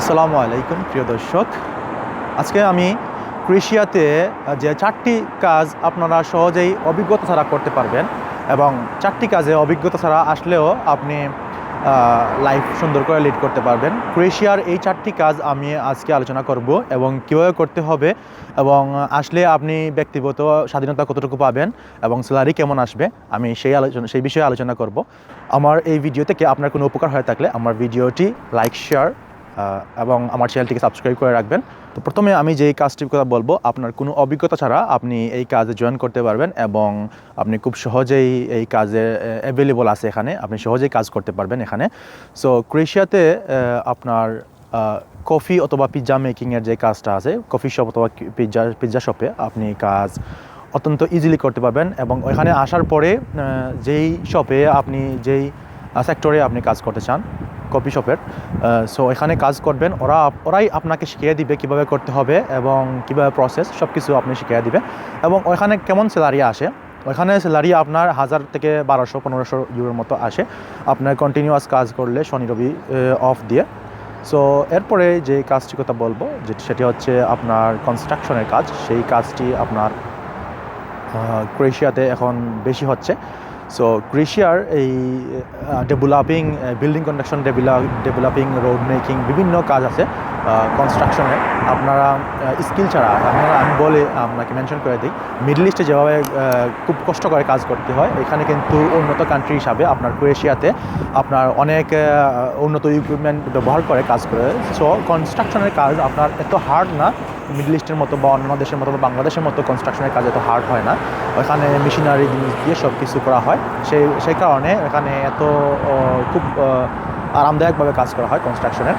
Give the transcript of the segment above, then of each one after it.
আসসালামু আলাইকুম, প্রিয় দর্শক। আজকে আমি ক্রোয়েশিয়াতে যে চারটি কাজ আপনারা সহজেই অভিজ্ঞতা ছাড়া করতে পারবেন এবং চারটি কাজে অভিজ্ঞতা ছাড়া আসলেও আপনি লাইফ সুন্দর করে লিড করতে পারবেন। ক্রোয়েশিয়ার এই চারটি কাজ আমি আজকে আলোচনা করব এবং কীভাবে করতে হবে এবং আসলে আপনি ব্যক্তিগত স্বাধীনতা কতটুকু পাবেন এবং স্যালারি কেমন আসবে, আমি সেই আলোচনা, সেই বিষয়ে আলোচনা করব। আমার এই ভিডিও থেকে আপনার কোনো উপকার হয়ে থাকলে আমার ভিডিওটি লাইক শেয়ার এবং আমার চ্যানেলটিকে সাবস্ক্রাইব করে রাখবেন। তো প্রথমে আমি যেই কাজটির কথা বলব, আপনার কোনো অভিজ্ঞতা ছাড়া আপনি এই কাজে জয়েন করতে পারবেন এবং আপনি খুব সহজেই এই কাজে অ্যাভেলেবল আছে এখানে। আপনি সহজেই কাজ করতে পারবেন এখানে। সো ক্রোয়েশিয়াতে আপনার কফি অথবা পিৎজা মেকিংয়ের যে কাজটা আছে, কফি শপ অথবা পিৎজা পিৎজা শপে আপনি কাজ অত্যন্ত ইজিলি করতে পারবেন এবং ওইখানে আসার পরে যেই শপে আপনি, যেই সেক্টরে আপনি কাজ করতে চান কফি শপের। সো এখানে কাজ করবেন। ওরা ওরাই আপনাকে শিখিয়ে দিবে কীভাবে করতে হবে এবং কীভাবে প্রসেস সব কিছু আপনি শিখিয়ে দিবে। এবং ওইখানে কেমন স্যালারি আসে? ওইখানে স্যালারি আপনার হাজার থেকে বারোশো, পনেরোশো ইউরোর মতো আসে। আপনার কন্টিনিউয়াস কাজ করলে শনি, রবি অফ দিয়ে। সো এরপরে যে কাজটি কথা বলব যে সেটি হচ্ছে আপনার কনস্ট্রাকশনের কাজ। সেই কাজটি আপনার ক্রোয়েশিয়াতে এখন বেশি হচ্ছে। সো ক্রোয়েশিয়ার এই developing building construction developing road making বিভিন্ন কাজ আছে কনস্ট্রাকশনে আপনারা স্কিল ছাড়া, আপনারা, আমি বলে আপনাকে মেনশন করে দিই মিডল ইস্টে যেভাবে খুব কষ্ট করে কাজ করতে হয়, এখানে কিন্তু উন্নত কান্ট্রি হিসাবে আপনার ক্রোয়েশিয়াতে আপনার অনেক উন্নত ইকুইপমেন্ট ব্যবহার করে কাজ করে। সো কনস্ট্রাকশনের কাজ আপনার এত হার্ড না মিডল ইস্টের মতো বা অন্য দেশের মতো বা বাংলাদেশের মতো কনস্ট্রাকশনের কাজ এত হার্ড হয় না। ওখানে মেশিনারি জিনিস দিয়ে সব কিছু করা হয়। সেই সেই কারণে এখানে এত খুব আরামদায়কভাবে কাজ করা হয় কনস্ট্রাকশনের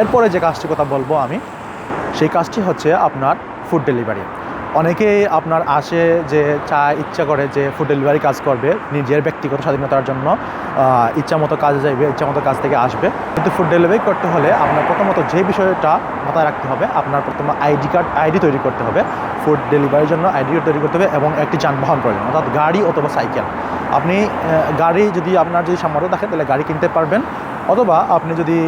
এরপরে যে কাজটির কথা বলব আমি, সেই কাজটি হচ্ছে আপনার ফুড ডেলিভারি অনেকেই আপনার আসে যে চা ইচ্ছা করে যে ফুড ডেলিভারি কাজ করবে, নিজের ব্যক্তিগত স্বাধীনতার জন্য ইচ্ছা মতো কাজে যাইবে, ইচ্ছা মতো কাজ থেকে আসবে। কিন্তু ফুড ডেলিভারি করতে হলে আপনার প্রথমত যে বিষয়টা মাথায় রাখতে হবে, আপনার প্রথমে আইডি কার্ড, আইডি তৈরি করতে হবে। ফুড ডেলিভারির জন্য আইডি তৈরি করতে হবে এবং একটি যানবাহন প্রয়োজন, অর্থাৎ গাড়ি অথবা সাইকেল। আপনি গাড়ি যদি আপনার যদি সামর্থ্য থাকে, তাহলে গাড়ি কিনতে পারবেন। অথবা আপনি যদি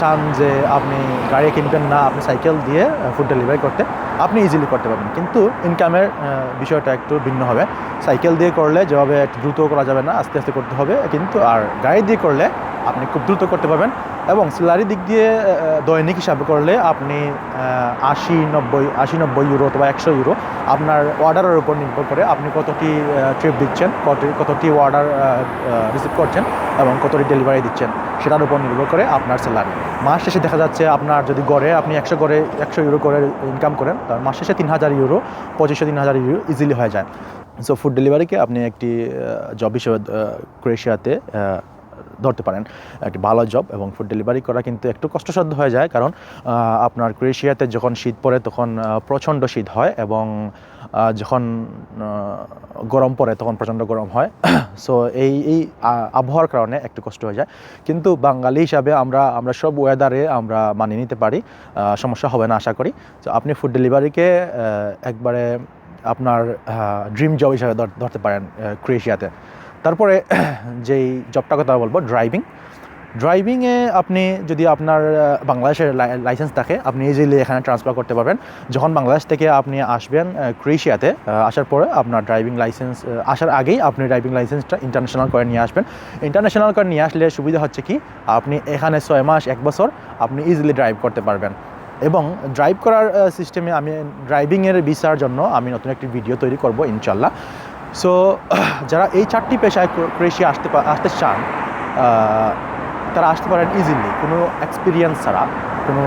চান যে আপনি গাড়ি কিনবেন না, আপনি সাইকেল দিয়ে ফুড ডেলিভারি করতে আপনি ইজিলি করতে পারবেন। কিন্তু ইনকামের বিষয়টা একটু ভিন্ন হবে। সাইকেল দিয়ে করলে যেভাবে একটু দ্রুত করা যাবে না, আস্তে আস্তে করতে হবে। কিন্তু আর গাড়ি দিয়ে করলে আপনি খুব দ্রুত করতে পারবেন এবং স্যালারি দিক দিয়ে দৈনিক হিসাবে করলে আপনি আশি, নব্বই আশি, নব্বই ইউরো অথবা একশো ইউরো আপনার অর্ডারের উপর নির্ভর করে আপনি কতটি ট্রিপ দিচ্ছেন, কত, কতটি অর্ডার রিসিভ করছেন এবং কতটি ডেলিভারি দিচ্ছেন, সেটার উপর নির্ভর করে আপনার স্যালারি। মাস শেষে দেখা যাচ্ছে আপনার যদি গড়ে আপনি একশো গড়ে একশো ইউরো করে ইনকাম করেন, তার মাস শেষে তিন হাজার ইউরো পঁচিশশো তিন হাজার ইউরো ইজিলি হয়ে যায়। সো ফুড ডেলিভারিকে আপনি একটি জব হিসেবে ক্রোয়েশিয়াতে ধরতে পারেন। একটি ভালো জব এবং ফুড ডেলিভারি করা কিন্তু একটু কষ্টসাধ্য হয়ে যায় কারণ আপনার ক্রোয়েশিয়াতে যখন শীত পড়ে তখন প্রচণ্ড শীত হয় এবং যখন গরম পড়ে তখন প্রচণ্ড গরম হয়। সো এই এই আবহাওয়ার কারণে একটু কষ্ট হয়ে যায়। কিন্তু বাঙালি হিসাবে আমরা আমরা সব ওয়েদারে আমরা মানিয়ে নিতে পারি সমস্যা হবে না আশা করি। তো আপনি ফুড ডেলিভারিকে একবারে আপনার ড্রিম জব হিসাবে ধরতে পারেন ক্রোয়েশিয়াতে। তারপরে যেই জবটা কথা বলব ড্রাইভিং ড্রাইভিংয়ে আপনি যদি আপনার বাংলাদেশের লাইসেন্স থাকে, আপনি ইজিলি এখানে ট্রান্সফার করতে পারবেন। যখন বাংলাদেশ থেকে আপনি আসবেন ক্রোয়েশিয়াতে আসার পরে আপনার ড্রাইভিং লাইসেন্স আসার আগেই আপনি ড্রাইভিং লাইসেন্সটা ইন্টারন্যাশনাল করে নিয়ে আসবেন। ইন্টারন্যাশনাল করে নিয়ে আসলে সুবিধা হচ্ছে কি, আপনি এখানে ছয় মাস, এক বছর আপনি ইজিলি ড্রাইভ করতে পারবেন। এবং ড্রাইভ করার সিস্টেমে আমি ড্রাইভিংয়ের ভিসার জন্য আমি নতুন একটি ভিডিও তৈরি করব, ইনশাল্লাহ। সো যারা এই চারটি পেশায় ক্রো- ক্রোয়েশিয়া আসতে আসতে চান তারা আসতে পারেন ইজিলি কোনো এক্সপিরিয়েন্স ছাড়া, কোনো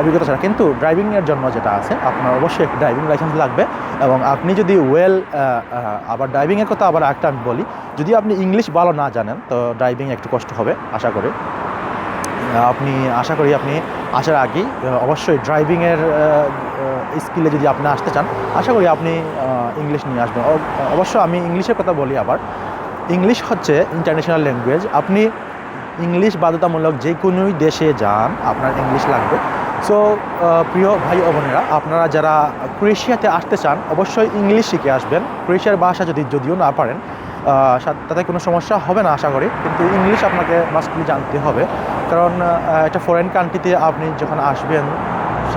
অভিজ্ঞতা ছাড়া। কিন্তু ড্রাইভিংয়ের জন্য যেটা আছে, আপনার অবশ্যই একটি ড্রাইভিং লাইসেন্স লাগবে এবং আপনি যদি ওয়েল আবার ড্রাইভিংয়ের কথা আবার একটা আমি বলি যদি আপনি ইংলিশ ভালো না জানেন, তো ড্রাইভিং একটু কষ্ট হবে, আশা করি। আপনি, আশা করি আপনি আসার আগেই অবশ্যই ড্রাইভিংয়ের স্কিলে যদি আপনি আসতে চান, আশা করি আপনি ইংলিশ নিয়ে আসবেন। অবশ্য আমি ইংলিশের কথা বলি আবার। ইংলিশ হচ্ছে ইন্টারন্যাশনাল ল্যাঙ্গুয়েজ আপনি ইংলিশ বাধ্যতামূলক যে কোনো দেশে যান, আপনার ইংলিশ লাগবে। সো প্রিয় ভাই ও বোনেরা, আপনারা যারা ক্রোয়েশিয়াতে আসতে চান, অবশ্যই ইংলিশ শিখে আসবেন। ক্রোয়েশিয়ার ভাষা যদি, যদিও না পারেন তাতে কোনো সমস্যা হবে না, আশা করি। কিন্তু ইংলিশ আপনাকে মাস্টলি জানতে হবে। কারণ একটা ফরেন কান্ট্রিতে আপনি যখন আসবেন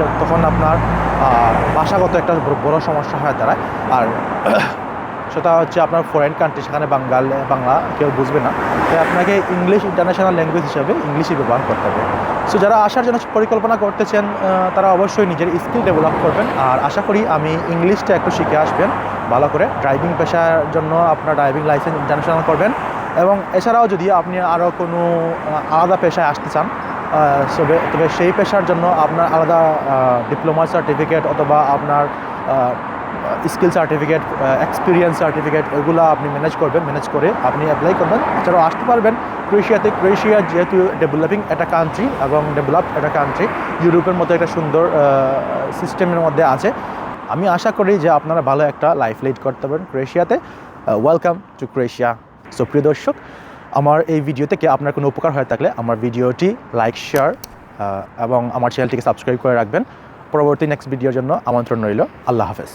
তখন আপনার ভাষাগত একটা বড়- সমস্যা হয়ে দাঁড়ায়। আর সেটা হচ্ছে আপনার ফরেন কান্ট্রি সেখানে বাঙ্গাল, বাংলা কেউ বুঝবে না। তাই আপনাকে ইংলিশ ইন্টারন্যাশনাল ল্যাঙ্গুয়েজ হিসাবে ইংলিশই ব্যবহার করতে হবে। সো যারা আসার জন্য পরিকল্পনা করতেছেন তারা অবশ্যই নিজের স্কিল ডেভেলপ করবেন। আর আশা করি আমি ইংলিশটা একটু শিখে আসবেন। ভালো করে ড্রাইভিং পেশার জন্য আপনার ড্রাইভিং লাইসেন্স ইন্টারন্যাশনাল করবেন। এবং এছাড়াও যদি আপনি আরও কোনো আলাদা পেশায় আসতে চান তবে তবে সেই পেশার জন্য আপনার আলাদা ডিপ্লোমা সার্টিফিকেট অথবা আপনার স্কিল সার্টিফিকেট এক্সপিরিয়েন্স সার্টিফিকেট এগুলো আপনি ম্যানেজ করবেন ম্যানেজ করে আপনি অ্যাপ্লাই করবেন। এছাড়াও আসতে পারবেন ক্রোয়েশিয়াতে। ক্রোয়েশিয়া যেহেতু ডেভেলপিং একটা কান্ট্রি এবং ডেভেলপড একটা কান্ট্রি ইউরোপের মতো একটা সুন্দর সিস্টেমের মধ্যে আছে। আমি আশা করি যে আপনারা ভালো একটা লাইফ লিড করতে পারেন ক্রোয়েশিয়াতে। ওয়েলকাম টু ক্রোয়েশিয়া সো প্রিয় দর্শক আমার এই ভিডিও থেকে আপনার কোনো উপকার হয়ে থাকলে আমার ভিডিওটি লাইক শেয়ার এবং আমার চ্যানেলটিকে সাবস্ক্রাইব করে রাখবেন। পরবর্তী নেক্সট ভিডিওর জন্য আমন্ত্রণ রইল। আল্লাহ হাফেজ।